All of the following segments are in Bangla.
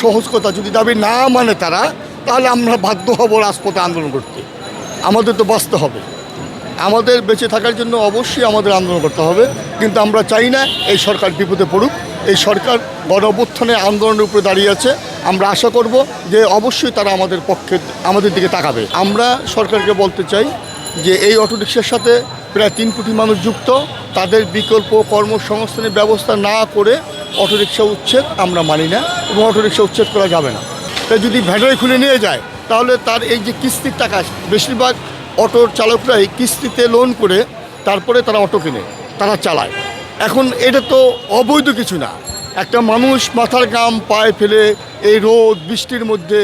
সহজ কথা, যদি দাবি না মানে তারা, তাহলে আমরা বাধ্য হব রাজপথে আন্দোলন করতে। আমাদের তো বাঁচতে হবে। আমাদের বেঁচে থাকার জন্য অবশ্যই আমাদের আন্দোলন করতে হবে। কিন্তু আমরা চাই না এই সরকার বিপদে পড়ুক। এই সরকার গণ আন্দোলনের উপরে দাঁড়িয়ে আছে। আমরা আশা করব যে অবশ্যই তারা আমাদের পক্ষে, আমাদের দিকে তাকাবে। আমরা সরকারকে বলতে চাই যে এই অটোরিকশার সাথে প্রায় তিন কোটি মানুষ যুক্ত। তাদের বিকল্প কর্মসংস্থানের ব্যবস্থা না করে অটোরিকশা উচ্ছেদ আমরা মানি না এবং অটোরিকশা উচ্ছেদ করা যাবে না। তাই যদি ভ্যাটারি খুলে নিয়ে যায়, তাহলে তার এই যে কিস্তির টাকা, বেশিরভাগ অটোর চালকরাই কিস্তিতে লোন করে তারপরে তারা অটো কিনে, তারা চালায়। এখন এটা তো অবৈধ কিছু না। একটা মানুষ মাথার গাম পায়ে ফেলে এই রোদ, বৃষ্টির মধ্যে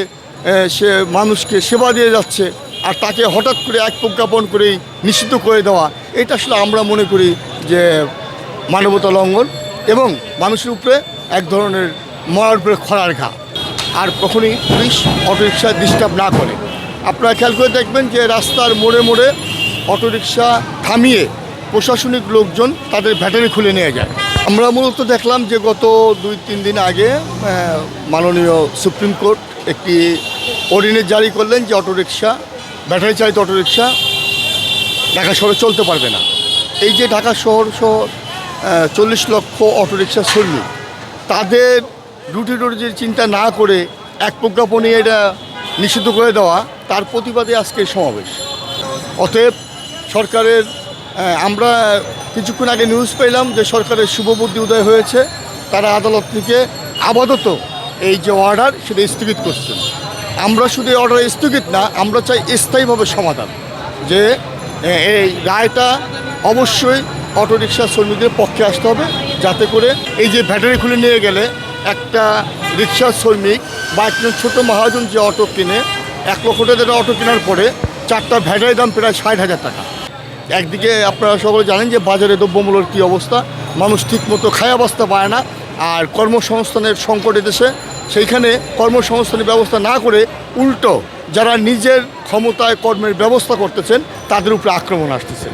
সে মানুষকে সেবা দিয়ে যাচ্ছে আর তাকে হঠাৎ করে এক প্রজ্ঞাপন করেই নিষিদ্ধ করে দেওয়া, এটা আসলে আমরা মনে করি যে মানবতা লঙ্ঘন। এবং মানুষের উপরে এক ধরনের মরার উপরে খরার ঘা। আর কখনই পুলিশ অটোরিকশা ডিস্টার্ব না করে। আপনারা খেয়াল করে দেখবেন যে রাস্তার মোড়ে মোড়ে অটোরিকশা থামিয়ে প্রশাসনিক লোকজন তাদের ব্যাটারি খুলে নিয়ে যায়। আমরা মূলত দেখলাম যে গত দুই, তিন দিন আগে মাননীয় সুপ্রিম কোর্ট একটি অর্ডিনেন্স জারি করলেন যে অটোরিকশা, ব্যাটারি চালিত অটোরিকশা ঢাকা শহরে চলতে পারবে না। এই যে ঢাকা শহর সহ চল্লিশ লক্ষ অটোরিকশা শ্রমিক। তাদের রুটি রুটির চিন্তা না করে এক প্রজ্ঞাপনে এটা নিষিদ্ধ করে দেওয়া, তার প্রতিবাদে আজকে সমাবেশ। অতএব সরকারের আমরা কিছুক্ষণ আগে নিউজ পেলাম যে সরকারের শুভবুদ্ধি উদয় হয়েছে। তারা আদালত থেকে আপাতত এই যে অর্ডার সেটা স্থগিত করছেন। আমরা শুধু এই অর্ডার স্থগিত না, আমরা চাই স্থায়ীভাবে সমাধান। যে এই রায়টা অবশ্যই অটোরিকশা শ্রমিকদের পক্ষে আসতে হবে, যাতে করে এই যে ব্যাটারি খুলে নিয়ে গেলে একটা রিক্সা শ্রমিক বা একজন ছোটো মহাজন যে অটো কিনে, এক লক্ষ টাকা অটো কেনার পরে চারটা ভ্যাটারি দাম প্রায় ষাট হাজার টাকা। একদিকে আপনারা সকলে জানেন যে বাজারে দ্রব্যমূল্যের কী অবস্থা, মানুষ ঠিকমতো খায়া অবস্থা পায় না, আর কর্মসংস্থানের সংকট দেশে সেইখানে কর্মসংস্থানের ব্যবস্থা না করে উল্টো যারা নিজের ক্ষমতায় কর্মের ব্যবস্থা করতেছেন, তাদের উপরে আক্রমণ আসতেছে।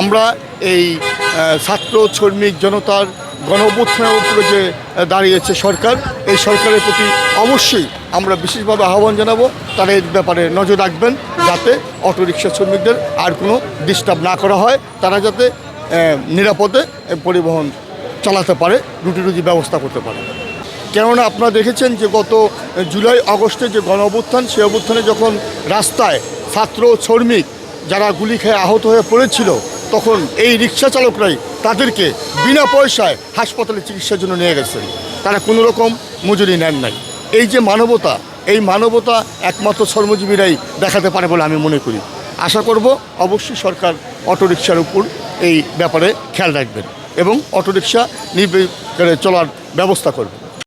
আমরা এই ছাত্র শ্রমিক জনতার গণ অভ্যুত্থানের উপরে যে দাঁড়িয়েছে সরকার, এই সরকারের প্রতি অবশ্যই আমরা বিশেষভাবে আহ্বান জানাব। তারা এই ব্যাপারে নজর রাখবেন যাতে অটোরিকশা শ্রমিকদের আর কোনো ডিস্টার্ব না করা হয়। তারা যাতে নিরাপদে পরিবহন চালাতে পারে, রুটি রুজি ব্যবস্থা করতে পারে। কেননা আপনারা দেখেছেন যে গত জুলাই, আগস্টে যে গণ সেই অভ্যুত্থানে যখন রাস্তায় ছাত্র শ্রমিক যারা গুলি খেয়ে আহত হয়ে পড়েছিল তখন এই রিক্সা চালকরাই তাদেরকে বিনা পয়সায় হাসপাতালে চিকিৎসার জন্য নিয়ে গেছেন। তারা কোনো রকম মজুরি নেন নাই। এই যে মানবতা, এই মানবতা একমাত্র শ্রমজীবীরাই দেখাতে পারে বলে আমি মনে করি। আশা করব অবশ্যই সরকার অটোরিকশার উপর এই ব্যাপারে খেয়াল রাখবেন এবং অটোরিকশা নির্বিঘ্নে চলার ব্যবস্থা করবে।